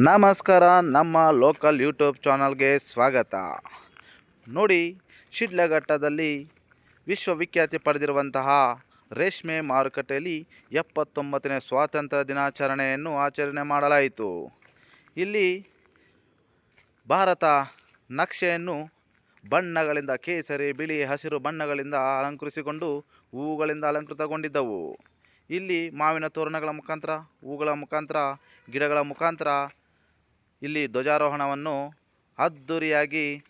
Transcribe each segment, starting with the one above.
ನಮಸ್ಕಾರ, ನಮ್ಮ local YouTube ಚಾನಲ್ಗೆ ಸ್ವಾಗತ. ನೋಡಿ, ಶಿಡ್ಲಘಟ್ಟದಲ್ಲಿ ವಿಶ್ವವಿಖ್ಯಾತಿ ಪಡೆದಿರುವಂತಹ ರೇಷ್ಮೆ ಮಾರುಕಟ್ಟೆಯಲ್ಲಿ ಎಪ್ಪತ್ತೊಂಬತ್ತನೇ ಸ್ವಾತಂತ್ರ್ಯ ದಿನಾಚರಣೆಯನ್ನು ಆಚರಣೆ ಮಾಡಲಾಯಿತು. ಇಲ್ಲಿ ಭಾರತ ನಕ್ಷೆಯನ್ನು ಬಣ್ಣಗಳಿಂದ, ಕೇಸರಿ, ಬಿಳಿ, ಹಸಿರು ಬಣ್ಣಗಳಿಂದ ಅಲಂಕರಿಸಿಕೊಂಡು ಹೂವುಗಳಿಂದ ಅಲಂಕೃತಗೊಂಡಿದ್ದವು. ಇಲ್ಲಿ ಮಾವಿನ ತೋರಣಗಳ ಮುಖಾಂತರ, ಹೂಗಳ ಮುಖಾಂತರ, ಗಿಡಗಳ ಮುಖಾಂತರ ಇಲ್ಲಿ ಧ್ವಜಾರೋಹಣವನ್ನು ಅದ್ದೂರಿಯಾಗಿ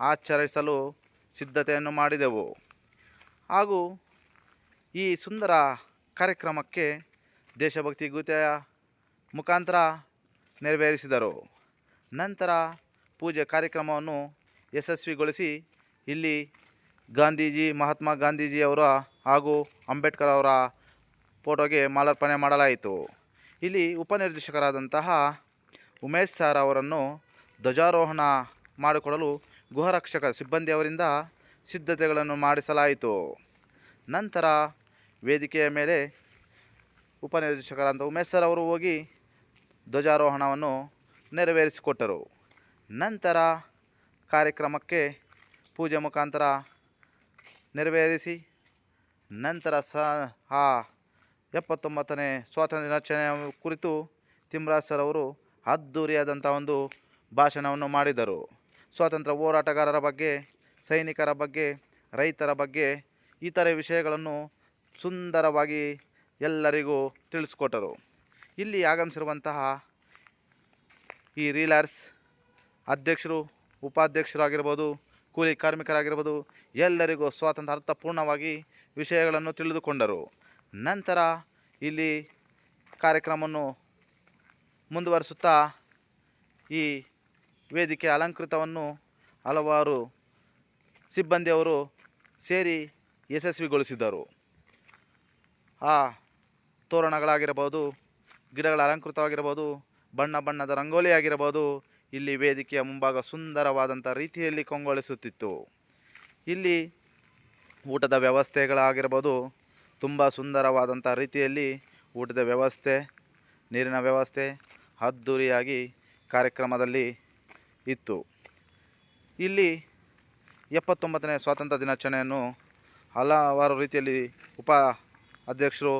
ಆಚರಿಸಲು ಸಿದ್ಧತೆಯನ್ನು ಮಾಡಿದೆವು. ಹಾಗೂ ಈ ಸುಂದರ ಕಾರ್ಯಕ್ರಮಕ್ಕೆ ದೇಶಭಕ್ತಿ ಗೀತೆಯ ಮುಖಾಂತರ ನೆರವೇರಿಸಿದರು. ನಂತರ ಪೂಜೆ ಕಾರ್ಯಕ್ರಮವನ್ನು ಯಶಸ್ವಿಗೊಳಿಸಿ ಇಲ್ಲಿ ಗಾಂಧೀಜಿ, ಮಹಾತ್ಮ ಗಾಂಧೀಜಿಯವರ ಹಾಗೂ ಅಂಬೇಡ್ಕರ್ ಅವರ ಫೋಟೋಗೆ ಮಾಲಾರ್ಪಣೆ ಮಾಡಲಾಯಿತು. ಇಲ್ಲಿ ಉಪನಿರ್ದೇಶಕರಾದಂತಹ ಉಮೇಶ್ ಸಾರ್ ಅವರನ್ನು ಧ್ವಜಾರೋಹಣ ಮಾಡಿಕೊಡಲು ಗೃಹರಕ್ಷಕ ಸಿಬ್ಬಂದಿಯವರಿಂದ ಸಿದ್ಧತೆಗಳನ್ನು ಮಾಡಿಸಲಾಯಿತು. ನಂತರ ವೇದಿಕೆಯ ಮೇಲೆ ಉಪನಿರ್ದೇಶಕರಾದ ಉಮೇಶ್ ಸರ್ ಅವರು ಹೋಗಿ ಧ್ವಜಾರೋಹಣವನ್ನು ನೆರವೇರಿಸಿಕೊಟ್ಟರು. ನಂತರ ಕಾರ್ಯಕ್ರಮಕ್ಕೆ ಪೂಜೆ ಮುಖಾಂತರ ನೆರವೇರಿಸಿ, ನಂತರ ಸ, ಆ ಎಪ್ಪತ್ತೊಂಬತ್ತನೇ ಸ್ವಾತಂತ್ರ್ಯ ದಿನಾಚರಣೆಯ ಕುರಿತು ತಿಮ್ರಾಜ್ ಸರ್ ಅವರು ಅದ್ಧೂರಿಯಾದಂಥ ಒಂದು ಭಾಷಣವನ್ನು ಮಾಡಿದರು. ಸ್ವಾತಂತ್ರ್ಯ ಹೋರಾಟಗಾರರ ಬಗ್ಗೆ, ಸೈನಿಕರ ಬಗ್ಗೆ, ರೈತರ ಬಗ್ಗೆ ಇತರೆ ವಿಷಯಗಳನ್ನು ಸುಂದರವಾಗಿ ಎಲ್ಲರಿಗೂ ತಿಳಿಸ್ಕೊಟ್ಟರು. ಇಲ್ಲಿ ಆಗಮಿಸಿರುವಂತಹ ಈ ರೀಲರ್ಸ್ ಅಧ್ಯಕ್ಷರು, ಉಪಾಧ್ಯಕ್ಷರು ಆಗಿರ್ಬೋದು, ಕೂಲಿ ಕಾರ್ಮಿಕರಾಗಿರ್ಬೋದು, ಎಲ್ಲರಿಗೂ ಸ್ವಾತಂತ್ರ್ಯ ಅರ್ಥಪೂರ್ಣವಾಗಿ ವಿಷಯಗಳನ್ನು ತಿಳಿದುಕೊಂಡರು. ನಂತರ ಇಲ್ಲಿ ಕಾರ್ಯಕ್ರಮವನ್ನು ಮುಂದುವರಿಸುತ್ತಾ ಈ ವೇದಿಕೆ ಅಲಂಕೃತವನ್ನು ಹಲವಾರು ಸಿಬ್ಬಂದಿಯವರು ಸೇರಿ ಯಶಸ್ವಿಗೊಳಿಸಿದರು. ಆ ತೋರಣಗಳಾಗಿರಬಹುದು, ಗಿಡಗಳ ಅಲಂಕೃತವಾಗಿರಬಹುದು, ಬಣ್ಣ ಬಣ್ಣದ ರಂಗೋಲಿ ಆಗಿರಬಹುದು ಇಲ್ಲಿ ವೇದಿಕೆಯ ಮುಂಭಾಗ ಸುಂದರವಾದಂಥ ರೀತಿಯಲ್ಲಿ ಕಂಗೊಳಿಸುತ್ತಿತ್ತು. ಇಲ್ಲಿ ಊಟದ ವ್ಯವಸ್ಥೆಗಳಾಗಿರ್ಬೋದು ತುಂಬ ಸುಂದರವಾದಂಥ ರೀತಿಯಲ್ಲಿ ಊಟದ ವ್ಯವಸ್ಥೆ, ನೀರಿನ ವ್ಯವಸ್ಥೆ ಅದ್ಧೂರಿಯಾಗಿ ಕಾರ್ಯಕ್ರಮದಲ್ಲಿ ಇತ್ತು. ಇಲ್ಲಿ ಎಪ್ಪತ್ತೊಂಬತ್ತನೇ ಸ್ವಾತಂತ್ರ್ಯ ದಿನಾಚರಣೆಯನ್ನು ಹಲವಾರು ರೀತಿಯಲ್ಲಿ ಉಪ ಅಧ್ಯಕ್ಷರು